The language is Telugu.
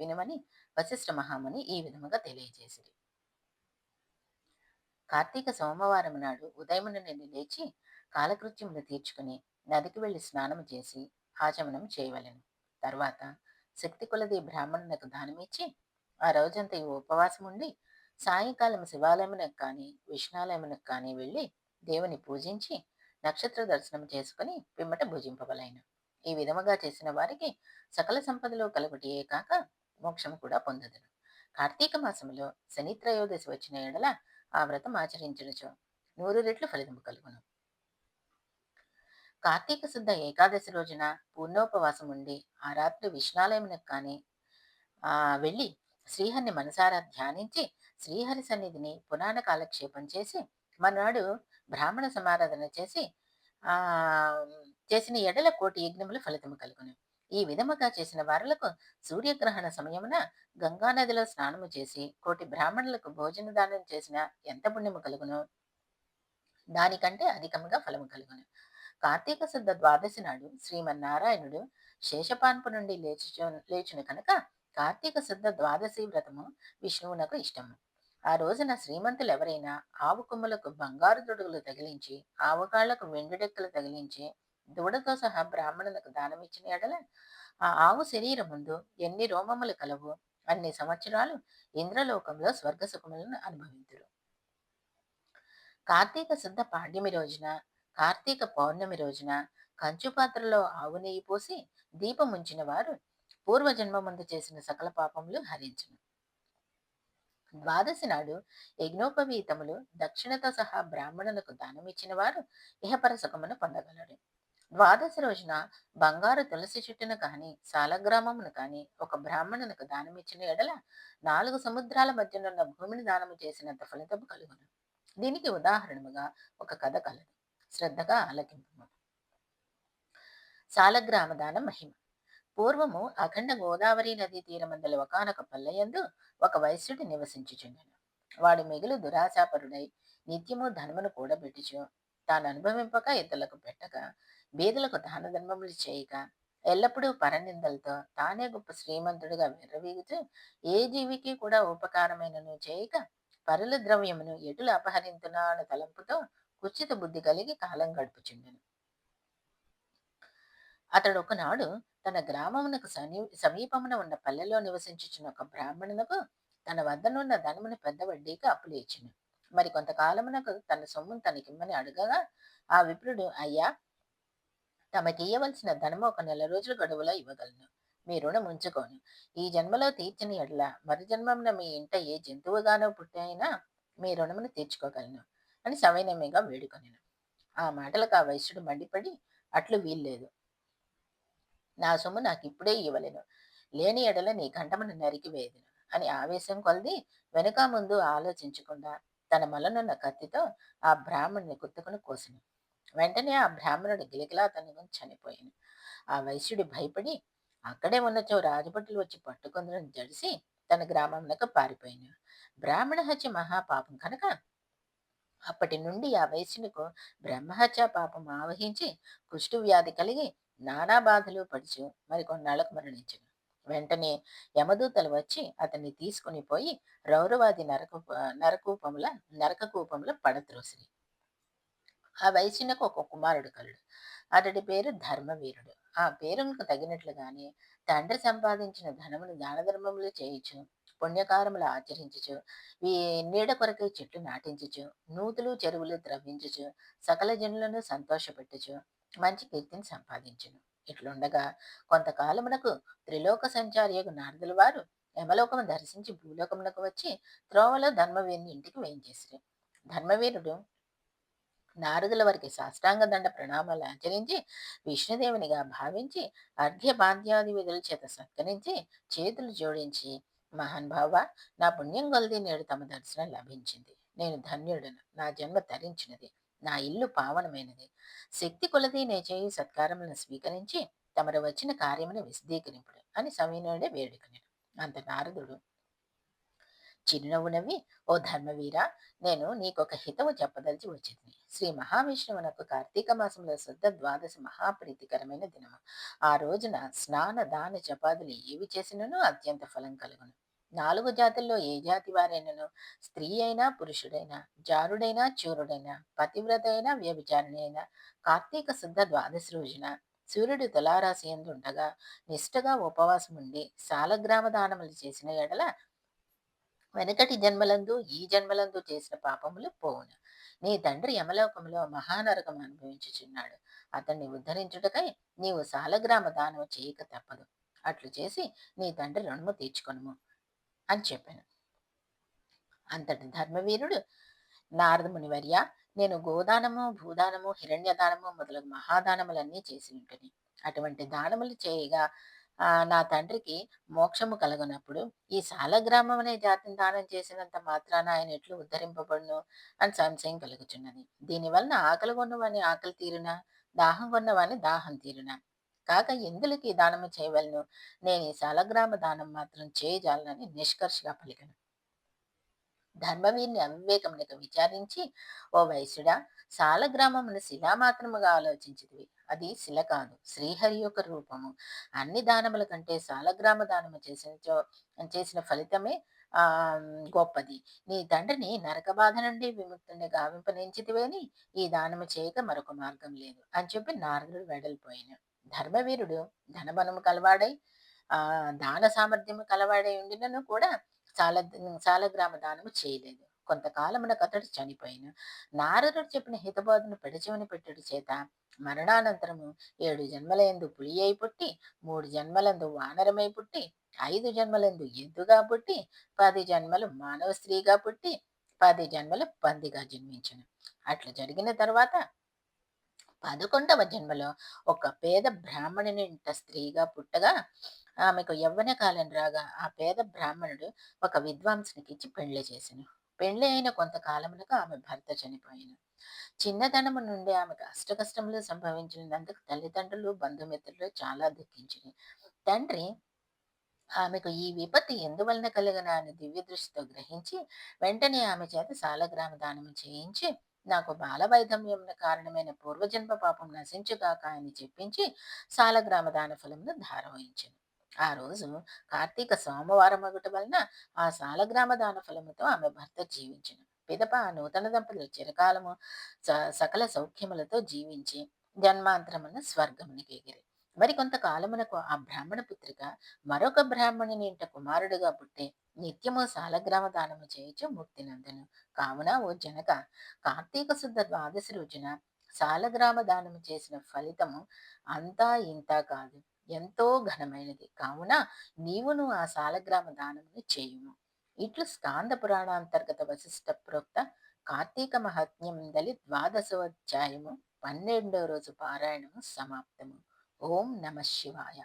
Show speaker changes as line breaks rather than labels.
వినమని వశిష్ఠ మహాముని ఈ విధముగా తెలియజేసిరి. కార్తీక సోమవారం నాడు ఉదయమున నుండి లేచి కాలకృత్యములు తీర్చుకుని నదికి వెళ్ళి స్నానం చేసి ఆచమనం చేయవలెను. తర్వాత శక్తి కొలది బ్రాహ్మణునకు దానమిచ్చి ఆ రోజంతా ఈ ఉపవాసం ఉండి సాయంకాలం శివాలయమునకు కానీ విష్ణాలయమునకు కానీ వెళ్ళి దేవుని పూజించి నక్షత్ర దర్శనం చేసుకుని పిమ్మట భుజింపవలైన. ఈ విధముగా చేసిన వారికి సకల సంపదలో కలుగుటియే కాక మోక్షం కూడా పొందదును కార్తీక మాసములో శని త్రయోదశి వచ్చిన ఎడల ఆ వ్రతం ఆచరించడచో నూరు రెట్లు ఫలితము కలుగును. కార్తీక శుద్ధ ఏకాదశి రోజున పూర్ణోపవాసం ఉండి ఆ రాత్రి విష్ణాలయమునకు కానీ ఆ వెళ్ళి శ్రీహరిని మనసారా ధ్యానించి శ్రీహరి సన్నిధిని పురాణ కాలక్షేపం చేసి మనాడు బ్రాహ్మణ సమారాధన చేసి ఆ చేసిన ఎడల కోటి యజ్ఞములు ఫలితము కలుగును. ఈ విధముగా చేసిన వారులకు సూర్యగ్రహణ సమయమున గంగానదిలో స్నానము చేసి కోటి బ్రాహ్మణులకు భోజన దానం చేసిన ఎంత పుణ్యము కలుగును? దానికంటే అధికముగా ఫలము కలుగును. కార్తీక శుద్ధ ద్వాదశి నాడు శ్రీమన్నారాయణుడు శేషపాన్పు నుండి లేచు లేచును కనుక కార్తీక శుద్ధ ద్వాదశి వ్రతము విష్ణువునకు ఇష్టము. ఆ రోజున శ్రీమంతులు ఎవరైనా ఆవు కొమ్ములకు బంగారు దొడుగులు తగిలించి ఆవుకాళ్ళకు వెండిడెక్కలు తగిలించి దూడతో సహా బ్రాహ్మణులకు దానమిచ్చిన ఎడల ఆ ఆవు శరీరముందు ఎన్ని రోమములు కలవు అన్ని సంవత్సరాలు ఇంద్రలోకంలో స్వర్గ సుఖములను అనుభవింతురు. కార్తీక శుద్ధ పాడ్యమి రోజున కార్తీక పౌర్ణమి రోజున కంచు పాత్రలో ఆవు నెయ్యి పోసి దీపముంచిన వారు పూర్వజన్మ ముందు చేసిన సకల పాపములు హరించును. ద్వాదశి నాడు యజ్ఞోపవీతములు దక్షిణతో సహా బ్రాహ్మణులకు దానమిచ్చిన వారు ఇహపరసుకమును పొందగలరు. ద్వాదశి రోజున బంగారు తులసి చెట్టును కాని సాలగ్రామమును కాని ఒక బ్రాహ్మణునకు దానమిచ్చిన ఎడల నాలుగు సముద్రాల మధ్యనున్న భూమిని దానము చేసినంత ఫలితము కలుగును. దీనికి ఉదాహరణముగా ఒక కథ కలదు. శ్రద్ధగా ఆలకింపు సాలగ్రామ దానం మహిమ. పూర్వము అఖండ గోదావరి నదీ తీరమందల ఒకనొక పల్లెయందు ఒక వైశ్యుడు నివసించుచుండెను. వాడు మిగులు దురాశాపరుడై నిత్యము ధనమును కూడబెట్టుచు తాను అనుభవింపక ఇతరులకు పెట్టక బీదలకు దాన ధర్మములు చేయక ఎల్లప్పుడూ పరనిందలతో తానే గొప్ప శ్రీమంతుడిగా విర్రవీగుతూ ఏ జీవికి కూడా ఉపకారమైనను చేయక పరుల ద్రవ్యమును ఎటులు అపహరించునా అనే తలంపుతో కుచిత బుద్ధి కలిగి కాలం గడుపుచుండెను. అతడు ఒకనాడు తన గ్రామమునకు సమీ సమీపమున ఉన్న పల్లెలో నివసించుచున్న ఒక బ్రాహ్మణునకు తన వద్దనున్న ధనమును పెద్ద వడ్డీకి అప్పులు ఇచ్చింది మరి కొంతకాలమునకు తన సొమ్మును తనకిమ్మని అడగగా ఆ విప్రుడు అయ్యా తమకి ఇవ్వవలసిన ధనము ఒక నెల రోజుల గడువులో ఇవ్వగలను. మీ రుణం ఉంచుకోను. ఈ జన్మలో తీర్చని ఎడల మరి జన్మమున మీ ఇంట ఏ జంతువుగానో పుట్టైనా మీ రుణమును తీర్చుకోగలను అని సవైనమ్యంగా వేడుకొనిను. ఆ మాటలకు ఆ వైశ్యుడు మండిపడి అట్లు వీల్లేదు. నా సొమ్ము నాకు ఇప్పుడే ఇవ్వలేను. లేని ఎడల నీ కంఠమును నరికివేయదును అని ఆవేశం కొలది వెనుక ముందు ఆలోచించకుండా తన మలనున్న కత్తితో ఆ బ్రాహ్మణుని కుత్తుకుని కోసిను. వెంటనే ఆ బ్రాహ్మణుడు గిలగిలా తను చనిపోయాను. ఆ వైశ్యుడు భయపడి అక్కడే ఉన్నచో రాజభటులు వచ్చి పట్టుకుందని జడిసి తన గ్రామంలోకి పారిపోయాను. బ్రాహ్మణ హత్య మహాపాపం కనుక అప్పటి నుండి ఆ వైశ్యునికు బ్రహ్మహత్య పాపం ఆవహించి కుష్టు వ్యాధి కలిగి నానా బాధలు పడిచి మరికొన్నాళ్ళకు మరణించను. వెంటనే యమదూతలు వచ్చి అతన్ని తీసుకుని పోయి రౌరవాది నరక నరకూపముల నరకకూపముల పడత్రోసిరి ఆ వైశ్యునకు ఒక కుమారుడు కలుడు. అతడి పేరు ధర్మవీరుడు. ఆ పేరునకు తగినట్లుగానే తండ్రి సంపాదించిన ధనమును దాన ధర్మములు చేయించు పుణ్యకారములు ఆచరించుచు ఈ నీడ కొరకై చెట్లు నాటించుచు నూతులు చెరువులు ద్రవించుచు సకల జనులను సంతోషపెట్టుచు మంచి కీర్తిని సంపాదించును. ఇట్లుండగా కొంతకాలమునకు త్రిలోక సంచారియకు నారదుల వారు యమలోకము దర్శించి భూలోకమునకు వచ్చి త్రోవలో ధర్మవీరుని ఇంటికి వేయించేసిరి. ధర్మవీరుడు నారదుల వారికి సాష్టాంగ దండ ప్రణామాలు ఆచరించి విష్ణుదేవునిగా భావించి అర్ఘ్య బాధ్యాది విధుల చేత సత్కరించి చేతులు జోడించి మహాన్భావ నా పుణ్యం కొలది నేడు తమ దర్శనం లభించింది. నేను ధన్యుడను. నా జన్మ తరించినది. నా ఇల్లు పావనమైనది. శక్తి కొలది నే చేయి సత్కారములను స్వీకరించి తమరు వచ్చిన కార్యమును విశదీకరింపుడు అని సమీనుడే వేడుకని అంత నారదుడు చిరునవ్వు నవ్వి ఓ ధర్మవీర నేను నీకొక హితవు చెప్పదలిచి వచ్చింది. శ్రీ మహావిష్ణువునకు కార్తీక మాసంలో శుద్ధ ద్వాదశి మహాప్రీతికరమైన దినము. ఆ రోజున స్నాన దాన జపాదులు ఏవి చేసినను అత్యంత ఫలం కలుగును. నాలుగు జాతుల్లో ఏ జాతి వారైనను? స్త్రీ అయినా పురుషుడైనా జారుడైనా చూరుడైనా పతివ్రత అయినా వ్యభిచారిణి అయినా కార్తీక శుద్ధ ద్వాదశి రోజున సూర్యుడు తులారాశి ఎందు ఉండగా నిష్ఠగా ఉపవాసం ఉండి సాలగ్రామ దానములు చేసిన ఎడల వెనకటి జన్మలందు ఈ జన్మలందు చేసిన పాపములు పోవును. నీ తండ్రి యమలోకములో మహానరకం అనుభవించుచున్నాడు. అతన్ని ఉద్ధరించుటకై నీవు సాలగ్రామ దానం చేయక తప్పదు. అట్లు చేసి నీ తండ్రి రుణము తీర్చుకొనుము అని చెప్పాను. అంతటి ధర్మవీరుడు నారదముని వర్య నేను గోదానము భూదానము హిరణ్యదానము మొదలగు మహాదానములన్నీ చేసి ఉంటుంది అటువంటి దానములు చేయగా నా తండ్రికి మోక్షము కలగనప్పుడు ఈ సాలగ్రామం అనే జాతిని దానం చేసినంత మాత్రాన ఆయన ఎట్లు ఉద్ధరింపబడును అని సంశయం కలుగుచున్నది. దీనివలన ఆకలి కొన్నవాని ఆకలి తీరునా? దాహం కొన్నవాని దాహం తీరునా? కాక ఎందులకి దానము చేయవలను? నేను ఈ సాలగ్రామ దానం మాత్రం చేయజాలనని నిష్కర్షగా పలికను. ధర్మవీరిని అవివేకమునకు విచారించి ఓ వైశ్యుడా సాలగ్రామమును శిలామాత్రముగా ఆలోచించితివి. అది శిల కాదు శ్రీహరి యొక్క రూపము. అన్ని దానముల కంటే సాలగ్రామ దానము చేసిన చేసిన ఫలితమే ఆ గొప్పది. నీ తండ్రిని నరక బాధ నుండి విముక్తుని గావింపనించితివేని ఈ దానము చేయక మరొక మార్గం లేదు. అని చెప్పి నారదుడు వెడలిపోయాను ధర్మవీరుడు ధనబనము కలవాడై ఆ దాన సామర్థ్యము కలవాడై ఉండినను కూడా చాలా సాలగ్రామ దానము చేయలేదు. కొంతకాలమునకు అతడు చనిపోయిన. నారదుడు చెప్పిన హితబోధను పెడచెవిని పెట్టుడు చేత మరణానంతరము ఏడు జన్మలందు పులి అయి పుట్టి మూడు జన్మలందు వానరమై పుట్టి ఐదు జన్మలందు ఎద్దుగా పుట్టి పది జన్మలు మానవ స్త్రీగా పుట్టి పది జన్మలు పందిగా జన్మించను. అట్లా జరిగిన తర్వాత పదకొండవ జన్మలో ఒక పేద బ్రాహ్మణుని ఇంట స్త్రీగా పుట్టగా ఆమెకు యవ్వన కాలం రాగా ఆ పేద బ్రాహ్మణుడు ఒక విద్వాంసునికి ఇచ్చి పెళ్ళి చేసిన. పెళ్ళి అయిన కొంతకాలమునకు ఆమె భర్త చనిపోయిన. చిన్నతనము నుండి ఆమెకు అష్టకష్టములు సంభవించినందుకు తల్లిదండ్రులు బంధుమిత్రులు చాలా దుఃఖించింది తండ్రి ఆమెకు ఈ విపత్తి ఎందువలన కలిగిన అని దివ్య దృష్టితో గ్రహించి వెంటనే ఆమె చేత సాలగ్రామ దానము చేయించి నాకు బాలవైధమ్యం కారణమైన పూర్వజన్మ పాపం నశించుగాక అని చెప్పించి సాలగ్రామ దాన ఫలమును ధారవహించాను. ఆ రోజు కార్తీక సోమవారం ఒకటి వలన ఆ సాలగ్రామ దాన ఫలముతో ఆమె భర్త జీవించను. పిదప ఆ నూతన దంపతులు చిరకాలము సకల సౌఖ్యములతో జీవించి జన్మాంతరమున స్వర్గమునికి ఎగిరి. మరి కొంతకాలమునకు ఆ బ్రాహ్మణ పుత్రిక మరొక బ్రాహ్మణుని ఇంట కుమారుడుగా పుట్టే నిత్యము సాలగ్రామ దానము చేయొచ్చు ముక్తినందను కావున ఓ జనక కార్తీక శుద్ధ ద్వాదశి రోజున సాలగ్రామ దానము చేసిన ఫలితము అంతా ఇంతా కాదు. ఎంతో ఘనమైనది. కావున నీవును ఆ సాలగ్రామ దానమును చేయుము. ఇట్లు స్కాంద పురాణాంతర్గత వశిష్ట ప్రోక్త కార్తీక మహాత్మ్యం దలి ద్వాదశోధ్యాయము పన్నెండో రోజు పారాయణము సమాప్తము. ఓం నమ శివాయ.